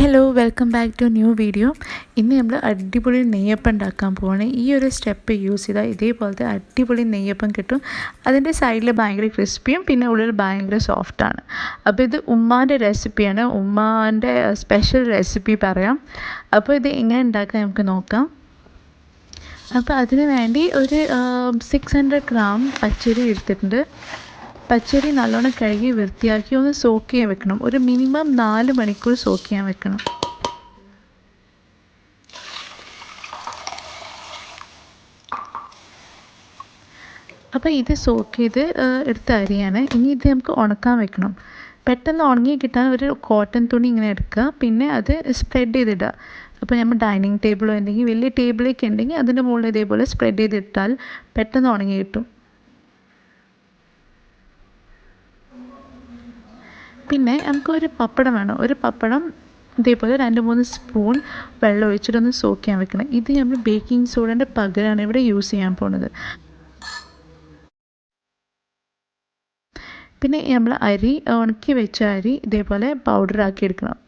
Hello welcome back to new video ഇന്ന് നമ്മൾ അടിപൊളി നെയ്യപ്പം ഉണ്ടാക്കാൻ പോവാണ്. ഈ ഒരു സ്റ്റെപ്പ് യൂസ് ചെയ്താൽ ഇതേപോലത്തെ അടിപൊളി നെയ്യപ്പം കിട്ടും. അതിന്റെ സൈഡിൽ ഭയങ്കര ക്രിസ്പിയും പിന്നെ ഉള്ളിൽ ഭയങ്കര സോഫ്റ്റാണ് അപ്പോൾ ഇത് ഉമ്മാന്റെ റെസിപ്പിയാണ് ഉമ്മാന്റെ സ്പെഷ്യൽ റെസിപ്പി പറയാം. അപ്പോൾ ഇത് എങ്ങനെ ഉണ്ടാക്കാൻ നമുക്ക് നോക്കാം. അപ്പോൾ അതിന് വേണ്ടി ഒരു സിക്സ് ഹൺഡ്രഡ് ഗ്രാം പച്ചരി എടുത്തിട്ടുണ്ട്. പച്ചരി നല്ലോണം കഴുകി വൃത്തിയാക്കി ഒന്ന് സോക്ക് ചെയ്യാൻ വെക്കണം. ഒരു മിനിമം നാല് മണിക്കൂർ സോക്ക് ചെയ്യാൻ വെക്കണം. അപ്പോൾ ഇത് സോക്ക് ചെയ്ത് എടുത്ത അരിയാണ്. ഇനി ഇത് നമുക്ക് ഉണക്കാൻ വെക്കണം. പെട്ടെന്ന് ഉണങ്ങി കിട്ടാൻ ഒരു കോട്ടൺ തുണി ഇങ്ങനെ എടുക്കുക. പിന്നെ അത് സ്പ്രെഡ് ചെയ്തിടുക. അപ്പോൾ നമ്മൾ ഡൈനിങ് ടേബിളോ എന്തെങ്കിലും വലിയ ടേബിളൊക്കെ ഉണ്ടെങ്കിൽ അതിന്റെ മുകളിൽ ഇതേപോലെ സ്പ്രെഡ് ചെയ്തിട്ടാൽ പെട്ടെന്ന് ഉണങ്ങി കിട്ടും. പിന്നെ നമുക്കൊരു പപ്പടം വേണം. ഒരു പപ്പടം ഇതേപോലെ രണ്ട് മൂന്ന് സ്പൂൺ വെള്ളം ഒഴിച്ചിട്ടൊന്ന് സോക്ക് ചെയ്യാൻ വെക്കണം. ഇത് നമ്മൾ ബേക്കിംഗ് സോഡേന്റെ പകരമാണ് ഇവിടെ യൂസ് ചെയ്യാൻ പോണത്. പിന്നെ നമ്മൾ അരി ഉണക്കി വെച്ച അരി ഇതേപോലെ പൗഡർ ആക്കി എടുക്കണം.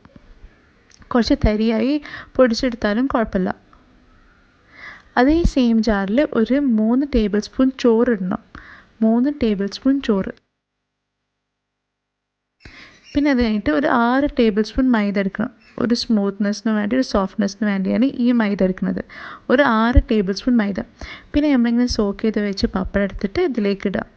കുറച്ച് തരിയായി പൊടിച്ചെടുത്താലും കുഴപ്പമില്ല. അതേ സെയിം ജാറിൽ ഒരു മൂന്ന് ടേബിൾ സ്പൂൺ ചോറ് ഇടണം. മൂന്ന് ടേബിൾ സ്പൂൺ ചോറ്. പിന്നെ അത് കഴിഞ്ഞിട്ട് ഒരു ആറ് ടേബിൾ സ്പൂൺ മൈദ എടുക്കണം. ഒരു സ്മൂത്ത്നെസ്സിന് വേണ്ടി ഒരു സോഫ്റ്റ്നെസ്സിന് വേണ്ടിയാണ് ഈ മൈദ എടുക്കുന്നത്. ഒരു ആറ് ടേബിൾ സ്പൂൺ മൈദ. പിന്നെ നമ്മളിങ്ങനെ സോക്ക് ചെയ്ത് വെച്ച് പപ്പടം എടുത്തിട്ട് ഇതിലേക്ക് ഇടാം.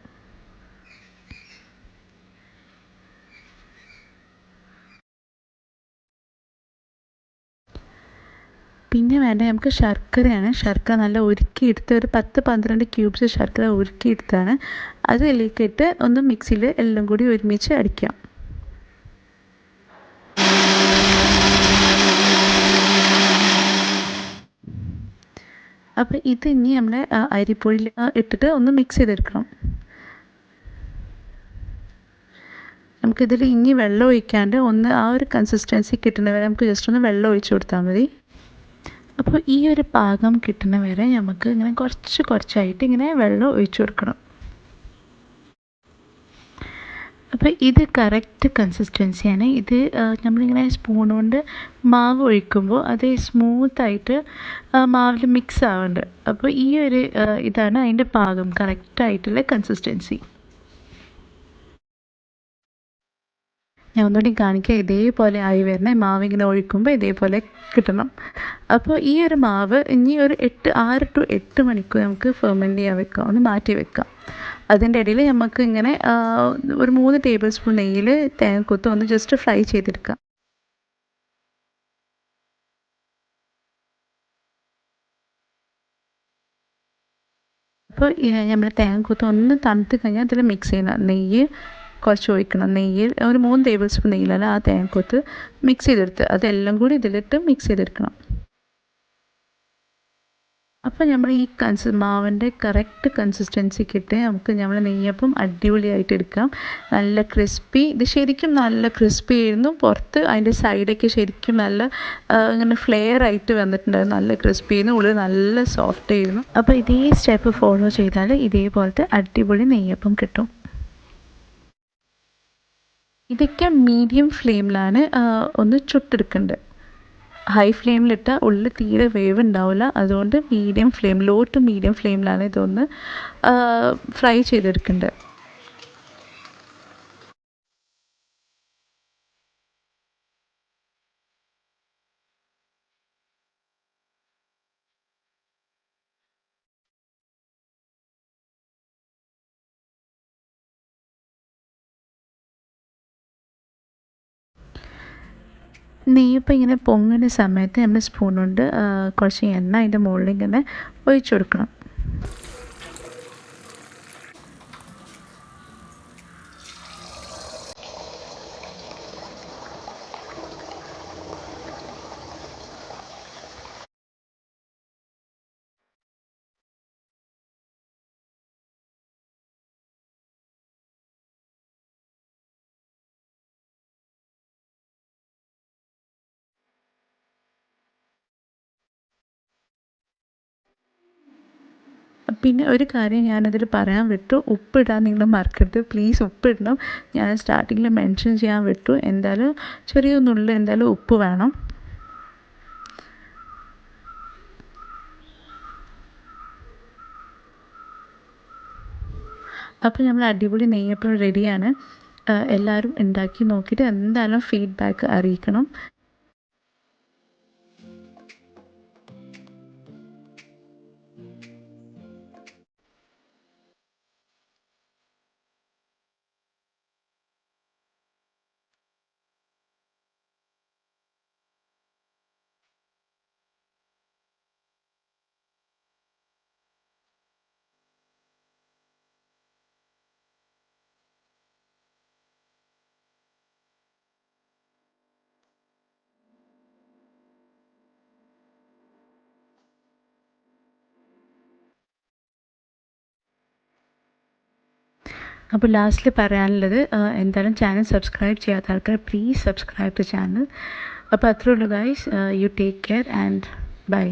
പിന്നെ വേണ്ട നമുക്ക് ശർക്കരയാണ്. ശർക്കര നല്ല ഉരുക്കിയെടുത്ത് ഒരു പത്ത് പന്ത്രണ്ട് ക്യൂബ്സ് ശർക്കര ഉരുക്കിയെടുത്താണ്. അതിലേക്ക് ഇട്ട് ഒന്ന് മിക്സിയിൽ എല്ലാം കൂടി ഒരുമിച്ച് അടിക്കാം. അപ്പോൾ ഇത് ഇനി നമ്മൾ അരിപ്പൊടിയിൽ ഇട്ടിട്ട് ഒന്ന് മിക്സ് ചെയ്തെടുക്കണം. നമുക്കിതിൽ ഇനി വെള്ളം ഒഴിക്കാണ്ട് ഒന്ന് ആ ഒരു കൺസിസ്റ്റൻസി കിട്ടുന്ന വരെ നമുക്ക് ജസ്റ്റ് ഒന്ന് വെള്ളം ഒഴിച്ചു കൊടുത്താൽ മതി. അപ്പോൾ ഈ ഒരു പാകം കിട്ടുന്ന വരെ നമുക്ക് ഇങ്ങനെ കുറച്ച് കുറച്ചായിട്ട് ഇങ്ങനെ വെള്ളം ഒഴിച്ചു കൊടുക്കണം. അപ്പോൾ ഇത് കറക്റ്റ് കൺസിസ്റ്റൻസിയാണ് ഇത് നമ്മളിങ്ങനെ സ്പൂൺ കൊണ്ട് മാവ് ഒഴിക്കുമ്പോൾ അത് സ്മൂത്തായിട്ട് മാവിൽ മിക്സ് ആവുന്നുണ്ട് അപ്പോൾ ഈ ഒരു ഇതാണ് അതിന്റെ പാകം കറക്റ്റായിട്ടുള്ള കൺസിസ്റ്റൻസി ഞാൻ ഒന്നുകൂടി കാണിക്കാം. ഇതേപോലെ ആയി വരുന്ന മാവ് ഇങ്ങനെ ഒഴിക്കുമ്പോൾ ഇതേപോലെ കിട്ടണം. അപ്പോൾ ഈ ഒരു മാവ് ഇനി ഒരു എട്ട് ആറ് ടു എട്ട് മണിക്കൂർ നമുക്ക് ഫെർമെന്റ് ചെയ്യാൻ വെക്കാം. ഒന്ന് മാറ്റി വെക്കാം. അതിന്റെ ഇടയിൽ നമുക്ക് ഇങ്ങനെ ഒരു മൂന്ന് ടേബിൾ സ്പൂൺ നെയ്യിൽ തേങ്ങക്കൊത്ത് ഒന്ന് ജസ്റ്റ് ഫ്രൈ ചെയ്തെടുക്കാം. അപ്പോൾ നമ്മൾ തേങ്ങക്കൊത്ത് ഒന്ന് തണുത്ത് കഴിഞ്ഞാൽ അതിൽ മിക്സ് ചെയ്യണം നെയ്യ് കുറച്ച് ഒഴിക്കണം. നെയ്യ് ഒരു മൂന്ന് ടേബിൾ സ്പൂൺ നെയ്യിലല്ല ആ തേങ്ങക്കൊത്ത് മിക്സ് ചെയ്തെടുത്ത് അതെല്ലാം കൂടി ഇതിലിട്ട് മിക്സ് ചെയ്തെടുക്കണം. അപ്പോൾ നമ്മൾ ഈ കൺസ് മാവിന്റെ കറക്റ്റ് കൺസിസ്റ്റൻസി കിട്ടി നമുക്ക് നമ്മൾ നെയ്യപ്പം അടിപൊളിയായിട്ട് എടുക്കാം. നല്ല ക്രിസ്പി ഇത് ശരിക്കും നല്ല ക്രിസ്പി ആയിരുന്നു. പുറത്ത് അതിന്റെ സൈഡൊക്കെ ശരിക്കും നല്ല ഇങ്ങനെ ഫ്ലെയർ ആയിട്ട് വന്നിട്ടുണ്ടായിരുന്നു. നല്ല ക്രിസ്പി ആയിരുന്നു. ഉള്ളിൽ നല്ല സോഫ്റ്റ് ആയിരുന്നു. അപ്പോൾ ഇതേ സ്റ്റെപ്പ് ഫോളോ ചെയ്താൽ ഇതേപോലത്തെ അടിപൊളി നെയ്യപ്പം കിട്ടും. ഇതൊക്കെ മീഡിയം ഫ്ലെയിമിലാണ് ഒന്ന് ചുട്ടെടുക്കേണ്ടത് ഹൈ ഫ്ലെയിമിലിട്ടാൽ ഉള്ളിൽ തീരെ വേവ് ഉണ്ടാവില്ല അതുകൊണ്ട് medium flame low to medium ഫ്ലെയിമിലാണ് ഇതൊന്ന് ഫ്രൈ ചെയ്തെടുക്കേണ്ടത് നെയ്യപ്പം ഇങ്ങനെ പൊങ്ങുന്ന സമയത്ത് നമ്മൾ സ്പൂൺ കൊണ്ട് കുറച്ച് എണ്ണ അതിന്റെ മുകളിൽ ഇങ്ങനെ ഒഴിച്ചു കൊടുക്കണം പിന്നെ ഒരു കാര്യം ഞാനതിൽ പറയാൻ വിട്ടു. ഉപ്പിടാൻ നിങ്ങൾ മറക്കരുത്. പ്ലീസ് ഉപ്പിടണം. ഞാൻ സ്റ്റാർട്ടിങ്ങിൽ മെൻഷൻ ചെയ്യാൻ വിട്ടു. എന്തായാലും ചെറിയ എന്തായാലും ഉപ്പ് വേണം. അപ്പോൾ നമ്മൾ അടിപൊളി നെയ്യപ്പം റെഡിയാണ് എല്ലാവരും ഉണ്ടാക്കി നോക്കിയിട്ട് എന്തായാലും ഫീഡ്ബാക്ക് അറിയിക്കണം. അപ്പോൾ ലാസ്റ്റിൽ പറയാനുള്ളത് എന്തായാലും ചാനൽ സബ്സ്ക്രൈബ് ചെയ്യാത്ത ആൾക്കാർ പ്ലീസ് സബ്സ്ക്രൈബ് ടു ചാനൽ അപ്പോൾ അത്രേ ഉള്ളൂ guys you take care and bye